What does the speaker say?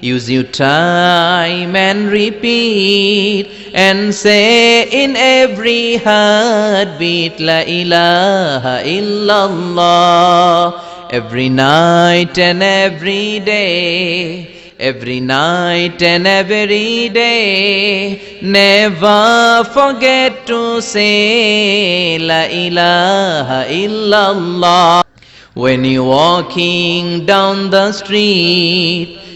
use your time and repeat and say in every heartbeat La ilaha illallah. Every night and every day. Every night and every day, never forget to say La ilaha illallah. When you're walking down the street,